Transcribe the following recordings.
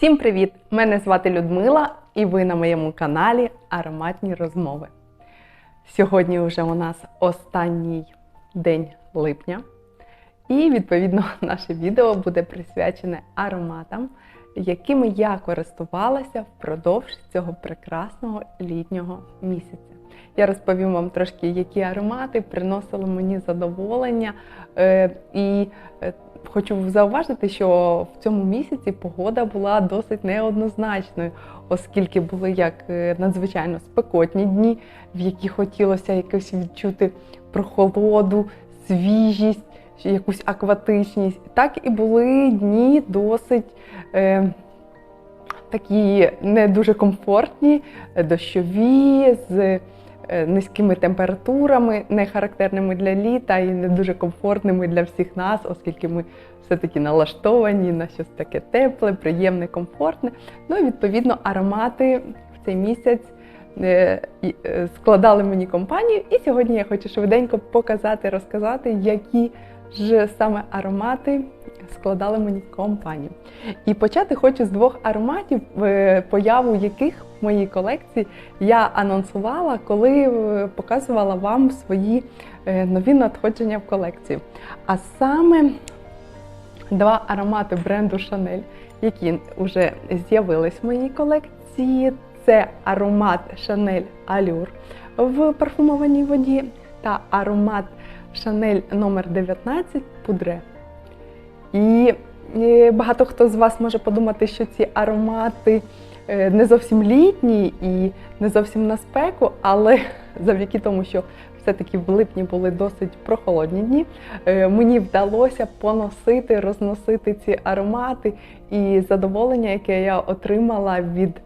Всім привіт! Мене звати Людмила, і ви на моєму каналі Ароматні розмови. Сьогодні вже у нас останній день липня, і відповідно наше відео буде присвячене ароматам, якими я користувалася впродовж цього прекрасного літнього місяця. Я розповім вам трошки, які аромати приносили мені задоволення. Е, і е, хочу зауважити, що в цьому місяці погода була досить неоднозначною, оскільки були як е, надзвичайно спекотні дні, в які хотілося якось відчути прохолоду, свіжість, якусь акватичність, так і були дні досить. Е, Такі не дуже комфортні, дощові, з е, низькими температурами, не характерними для літа і не дуже комфортними для всіх нас, оскільки ми все-таки налаштовані на щось таке тепле, приємне, комфортне. Ну і відповідно аромати в цей місяць е, е, складали мені компанію. І сьогодні я хочу швиденько показати, розказати, які ж саме аромати складали мені компанію. І почати хочу з двох ароматів, е, появу яких моїй колекції я анонсувала, коли е, показувала вам свої е, нові надходження в колекцію. А саме два аромати бренду Chanel, які вже з'явились в моїй колекції. Це аромат Chanel Allure в парфумованій воді та аромат Chanel номер 19 пудре. І е, багато хто з вас може подумати, що ці аромати не зовсім літні і не зовсім на спеку, але завдяки тому, що все-таки в липні були досить прохолодні дні, е, мені вдалося поносити, розносити ці аромати і задоволення, яке я отримала від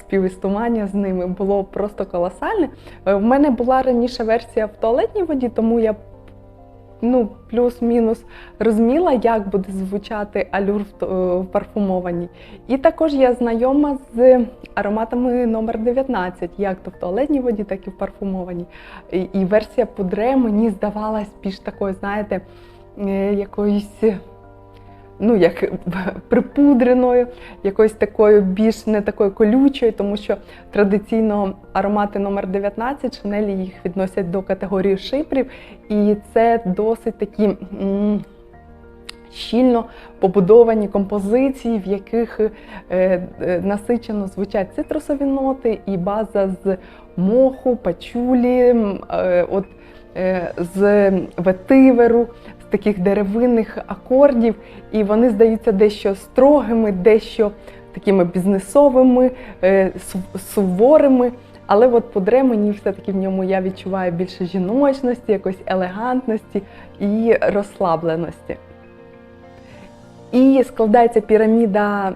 співістування з ними, було просто колосальне. Е, В мене була раніше версія в туалетній воді, тому я ну, плюс-мінус розуміла, як буде звучати алюр в, в парфумованій. І також я знайома з ароматами номер 19, як то в туалетній воді, так і в парфумованій. І, і версія пудре мені здавалась більш такою, знаєте, е, якоюсь. Ну, як припудреною, якоюсь такою більш не такою колючою, тому що традиційно аромати номер 19 Шанелі їх відносять до категорії шипрів, і це досить такі м, щільно побудовані композиції, в яких е, е, насичено звучать цитрусові ноти і база з моху, пачулі, е, от, е, з ветиверу, таких деревинних акордів, і вони здаються дещо строгими, дещо такими бізнесовими, е, суворими. Але от пудре мені все-таки в ньому я відчуваю більше жіночності, якоїсь елегантності і розслабленості. І складається піраміда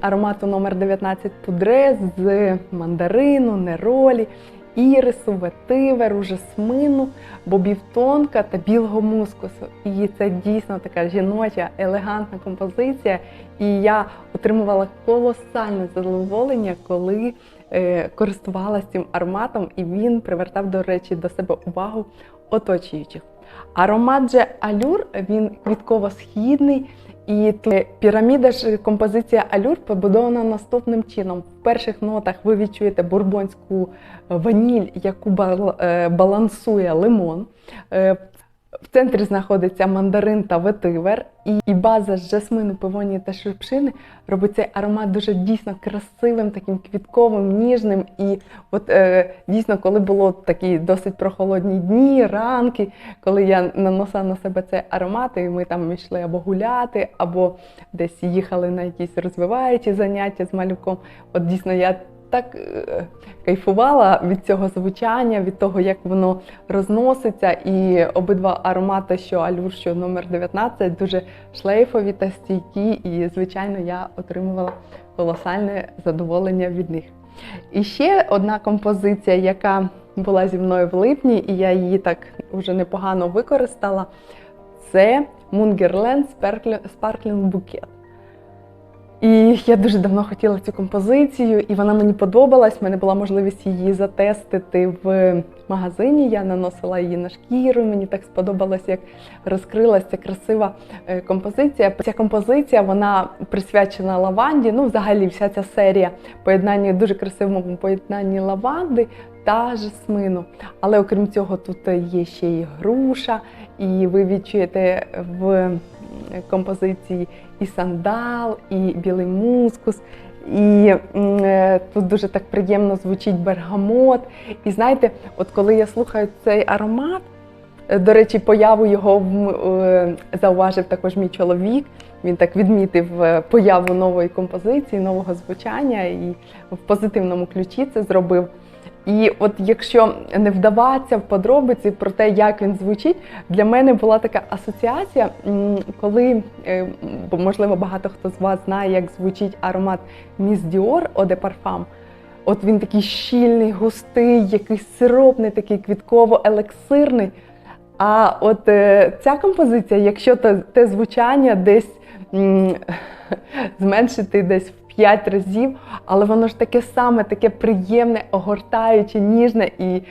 аромату номер 19 пудре з мандарину, неролі, ірису, ветиверу, жасмину, бобів тонка та білого мускусу. І це дійсно така жіноча, елегантна композиція. І я отримувала колосальне задоволення, коли е, користувалася цим ароматом, і він привертав, до речі, до себе увагу оточуючих. Аромат же алюр він квітково-східний. І піраміда ж композиція алюр побудована наступним чином. В перших нотах ви відчуєте бурбонську ваніль, яку е, балансує лимон. В центрі знаходиться мандарин та ветивер, і, база з жасмину, пивонії та шипшини робить цей аромат дуже дійсно красивим, таким квітковим, ніжним. І от е, дійсно, коли було такі досить прохолодні дні, ранки, коли я наносила на себе цей аромат, і ми там йшли або гуляти, або десь їхали на якісь розвиваючі заняття з малюком. От дійсно я так е, кайфувала від цього звучання, від того, як воно розноситься. І обидва аромати, що алюр, що номер 19, дуже шлейфові та стійкі. І, звичайно, я отримувала колосальне задоволення від них. І ще одна композиція, яка була зі мною в липні, і я її так вже непогано використала, це Mungerland Sparkling Bouquet. І я дуже давно хотіла цю композицію, і вона мені подобалась. У мене була можливість її затестити в магазині. Я наносила її на шкіру. Мені так сподобалось, як розкрилася красива е, композиція. Ця композиція вона присвячена лаванді. Ну, взагалі, вся ця серія поєднання дуже красивому поєднанні лаванди та жасмину. Але окрім цього, тут є ще і груша, і ви відчуєте в композиції і сандал, і білий мускус. І е, тут дуже так приємно звучить бергамот. І знаєте, от коли я слухаю цей аромат, е, до речі, появу його е, зауважив також мій чоловік. Він так відмітив е, появу нової композиції, нового звучання і в позитивному ключі це зробив. І от якщо не вдаватися в подробиці про те, як він звучить, для мене була така асоціація, коли, е, можливо багато хто з вас знає, як звучить аромат Dior Eau de Parfum. От він такий щільний, густий, якийсь сиропний, такий квітково-елексирний. А от е, ця композиція, якщо те, те звучання десь м, зменшити десь в 5 разів, але воно ж таке саме, таке приємне, огортаюче, ніжне, і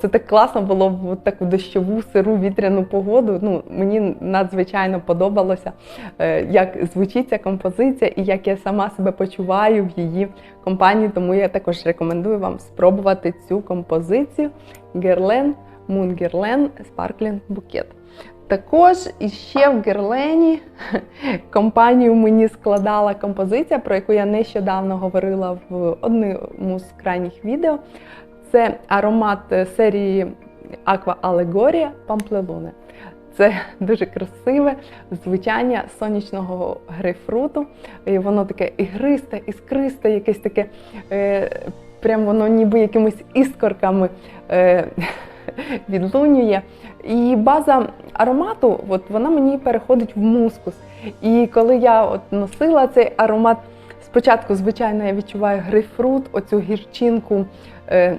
це так класно було в таку дощову, сиру, вітряну погоду. Ну, мені надзвичайно подобалося, е, як звучить ця композиція і як я сама себе почуваю в її компанії. Тому я також рекомендую вам спробувати цю композицію Герлен Guerlain Sparkling Bouquet. Також іще в Герлені компанію мені складала композиція, про яку я нещодавно говорила в одному з крайніх відео. Це аромат серії Aqua Allegoria Pamplelune. Це дуже красиве звучання сонячного грейпфруту. Воно таке ігристе, іскристе, якесь таке, е, прям воно ніби якимись іскорками е, відлунює. І база аромату, от вона мені переходить в мускус. І коли я от носила цей аромат, спочатку, звичайно, я відчуваю грейпфрут, оцю гірчинку е,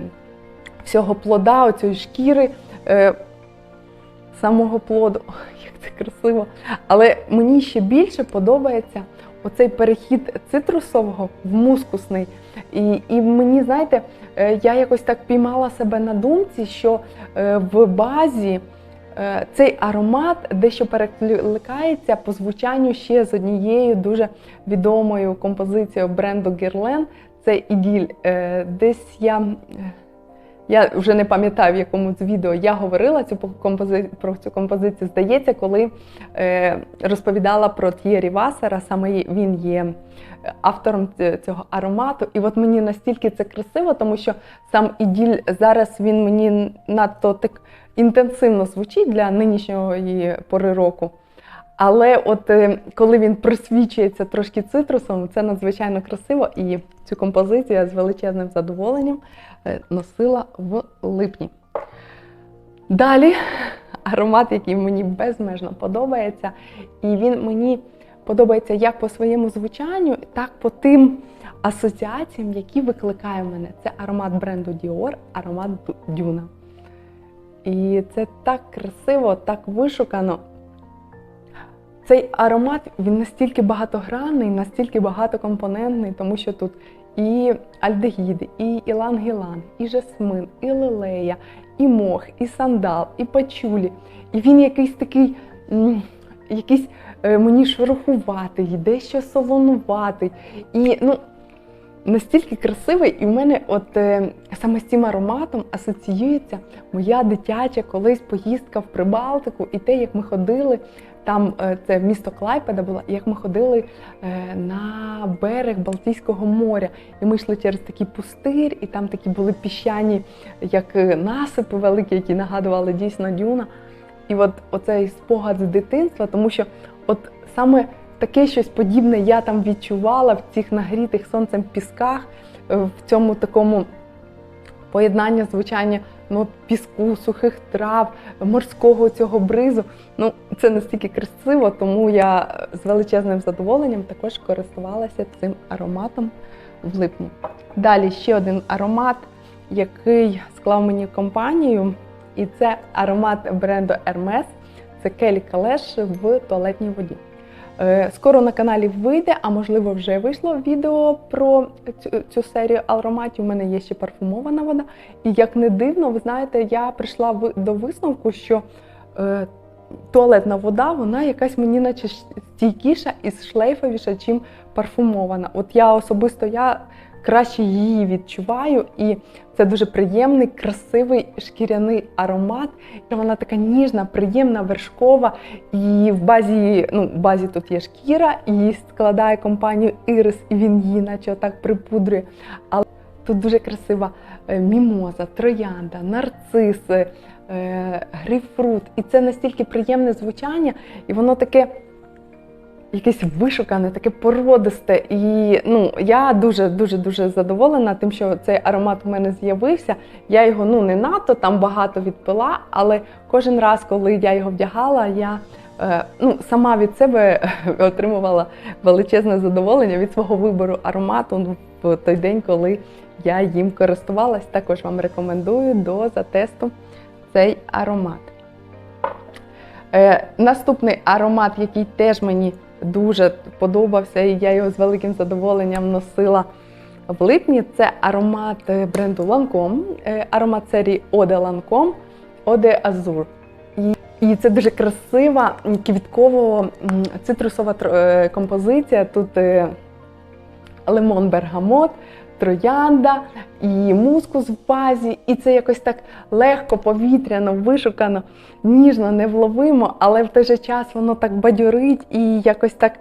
всього плода, оцієї шкіри. Е, Самого плоду, як це красиво. Але мені ще більше подобається оцей перехід цитрусового в мускусний. І, і мені, знаєте, е, я якось так піймала себе на думці, що е, в базі е, цей аромат дещо перекликається по звучанню ще з однією дуже відомою композицією бренду Guerlain. Це Іділь. Десь я. Я вже не пам'ятаю, в якому з відео я говорила цю компози... про цю композицію. Здається, коли е, розповідала про Т'єрі Васера, саме він є автором цього аромату. І от мені настільки це красиво, тому що сам іділь зараз він мені надто так інтенсивно звучить для нинішньої пори року. Але от е, коли він просвічується трошки цитрусом, це надзвичайно красиво. І цю композицію я з величезним задоволенням е, носила в липні. Далі аромат, який мені безмежно подобається, і він мені подобається як по своєму звучанню, так по тим асоціаціям, які викликає в мене. Це аромат бренду Dior, аромат Дюна. І це так красиво, так вишукано. Цей аромат він настільки багатогранний, настільки багатокомпонентний, тому що тут і альдегіди, і ілангілан, і жасмин, і лилея, і мох, і сандал, і пачулі. І він якийсь такий, якийсь е, мені шорохуватий, дещо солонуватий. І ну, настільки красивий, і в мене от е, саме з цим ароматом асоціюється моя дитяча колись поїздка в Прибалтику, і те, як ми ходили. Там е, це місто Клайпеда було, як ми ходили е, на берег Балтійського моря. І ми йшли через такий пустир, і там такі були піщані, як е, насипи великі, які нагадували дійсно дюна. І от оцей спогад з дитинства, тому що от саме таке щось подібне я там відчувала в цих нагрітих сонцем пісках, е, в цьому такому поєднання звучання ну, піску, сухих трав, морського цього бризу. Ну, це настільки красиво, тому я з величезним задоволенням також користувалася цим ароматом в липні. Далі ще один аромат, який склав мені компанію, і це аромат бренду Hermes. Це Келі Калеш в туалетній воді. Е, Скоро на каналі вийде, а можливо вже вийшло відео про цю, цю серію ароматів. У мене є ще парфумована вода. І як не дивно, ви знаєте, я прийшла до висновку, що е, туалетна вода, вона якась мені наче стійкіша і шлейфовіша, чим парфумована. От я особисто я краще її відчуваю, і це дуже приємний, красивий шкіряний аромат. Вона така ніжна, приємна, вершкова. І в базі, ну, в базі тут є шкіра, її складає компанію Ірис, і він її, наче отак припудрює. Але тут дуже красива е, мімоза, троянда, нарциси, е, грейпфрут. І це настільки приємне звучання, і воно таке. Якесь вишукане, таке породисте. І ну, я дуже дуже дуже задоволена тим, що цей аромат у мене з'явився. Я його ну не надто там багато відпила, але кожен раз, коли я його вдягала, я е, ну, сама від себе отримувала величезне задоволення від свого вибору аромату в той день, коли я їм користувалась. Також вам рекомендую до затесту цей аромат. Е, наступний аромат, який теж мені дуже подобався, і я його з великим задоволенням носила в липні. Це аромат е, бренду Lancome, е, аромат серії Оде Lancome Eau Azur. І, це дуже красива квітково-цитрусова е, композиція. Тут лимон бергамот, троянда і мускус в базі. І це якось так легко, повітряно, вишукано, ніжно, невловимо, але в той же час воно так бадьорить і якось так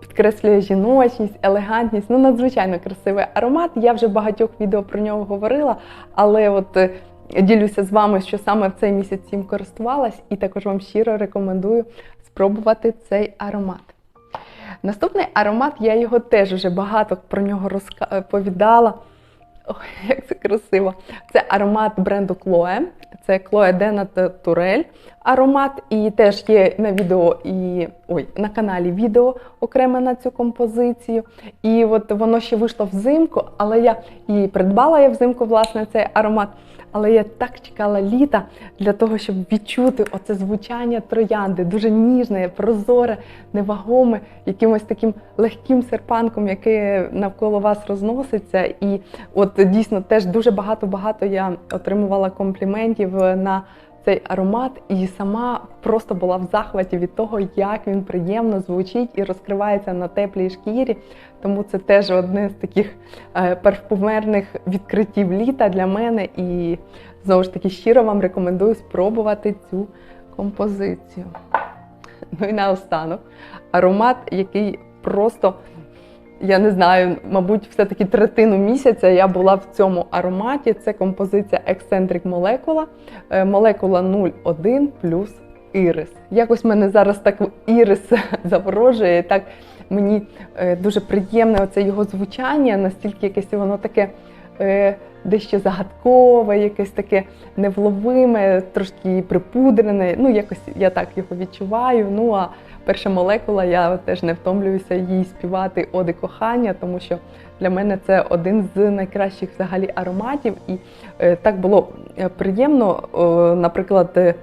підкреслює жіночність, елегантність. Ну, надзвичайно красивий аромат. Я вже багатьох відео про нього говорила, але от. е, Ділюся з вами, що саме в цей місяць цим користувалась, і також вам щиро рекомендую спробувати цей аромат. Наступний аромат, я його теж вже багато про нього розповідала. Ой, як це красиво! Це аромат бренду Chloe. Це Chloe de Naturel аромат. І теж є на відео і ой, на каналі відео окреме на цю композицію. І от воно ще вийшло взимку, але я і придбала я взимку власне цей аромат. Але я так чекала літа для того, щоб відчути оце звучання троянди, дуже ніжне, прозоре, невагоме, якимось таким легким серпанком, яке навколо вас розноситься. І от дійсно теж дуже багато-багато я отримувала компліментів на цей аромат, і сама просто була в захваті від того, як він приємно звучить і розкривається на теплій шкірі. Тому це теж одне з таких е, парфумерних відкриттів літа для мене. І знову ж таки щиро вам рекомендую спробувати цю композицію. Ну і наостанок аромат, який просто, я не знаю, мабуть, все-таки третину місяця я була в цьому ароматі. Це композиція Eccentric е, молекула 01 плюс ірис. Якось мене зараз так ірис заворожує. Так мені е, дуже приємне оце його звучання, настільки якесь воно таке. е, Дещо загадкове, якесь таке невловиме, трошки припудрене. Ну, якось я так його відчуваю. Ну а перша молекула, я теж не втомлююся їй співати оди кохання, тому що для мене це один з найкращих взагалі ароматів. І е, так було е, приємно, е, наприклад.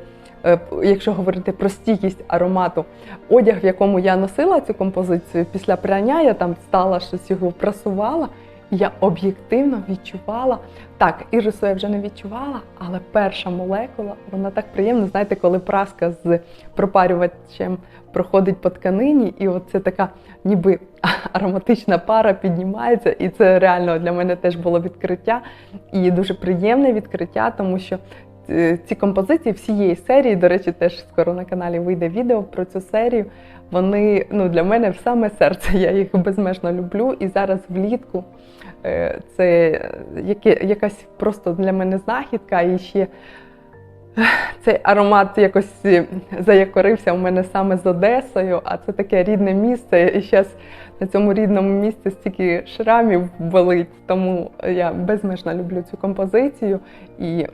Якщо говорити про стійкість аромату, одяг, в якому я носила цю композицію, після прання я там стала щось його прасувала, і я об'єктивно відчувала. Так, ірису я вже не відчувала, але перша молекула, вона так приємна. Знаєте, коли праска з пропарювачем проходить по тканині, і оце така ніби ароматична пара піднімається, і це реально для мене теж було відкриття. І дуже приємне відкриття, тому що е, ці композиції всієї серії, до речі, теж скоро на каналі вийде відео про цю серію. Вони ну, для мене в саме серце. Я їх безмежно люблю. І зараз влітку це яке, якась просто для мене знахідка. І ще цей аромат якось е, заякорився у мене саме з Одесою, а це таке рідне місце. І зараз на цьому рідному місці стільки шрамів болить. Тому я безмежно люблю цю композицію і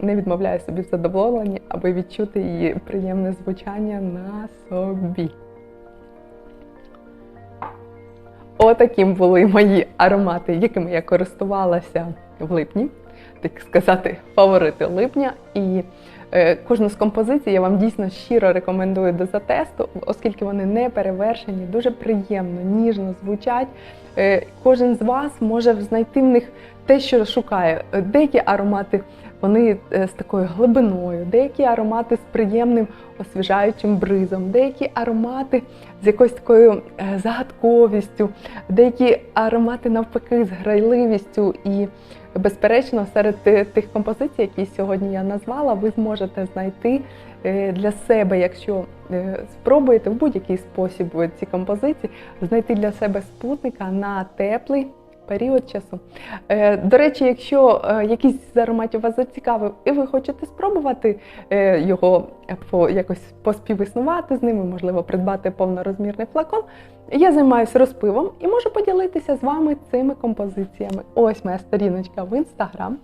не відмовляю собі в задоволенні, аби відчути її приємне звучання на собі. Отаким були мої аромати, якими я користувалася в липні, так сказати, фаворити липня. І Е, Кожну з композицій я вам дійсно щиро рекомендую до затесту, оскільки вони не перевершені, дуже приємно, ніжно звучать. Е, Кожен з вас може знайти в них те, що шукає. Деякі аромати вони е, з такою глибиною, деякі аромати з приємним освіжаючим бризом, деякі аромати з якоюсь такою е, загадковістю, деякі аромати навпаки з грайливістю. І, безперечно, серед тих композицій, які сьогодні я назвала, ви зможете знайти для себе, якщо е, спробуєте в будь-який спосіб ці композиції, знайти для себе спутника на теплий період часу. Е, До речі, якщо е, якийсь з ароматів вас зацікавив і ви хочете спробувати е, його якось поспівіснувати з ними, можливо, придбати повнорозмірний флакон, я займаюся розпивом і можу поділитися з вами цими композиціями. Ось моя сторіночка в інстаграм.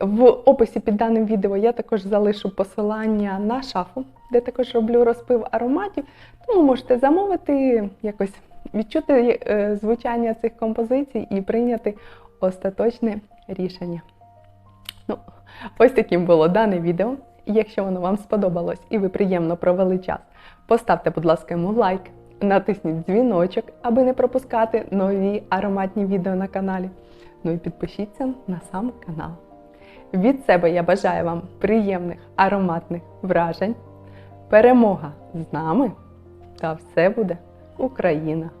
В описі під даним відео я також залишу посилання на шафу, де також роблю розпив ароматів. Тому можете замовити якось відчути е, звучання цих композицій і прийняти остаточне рішення. Ну, ось таким було дане відео. Якщо воно вам сподобалось і ви приємно провели час, поставте, будь ласка, йому лайк, натисніть дзвіночок, аби не пропускати нові ароматні відео на каналі. Ну і підпишіться на сам канал. Від себе я бажаю вам приємних ароматних вражень, перемога з нами та все буде Україна!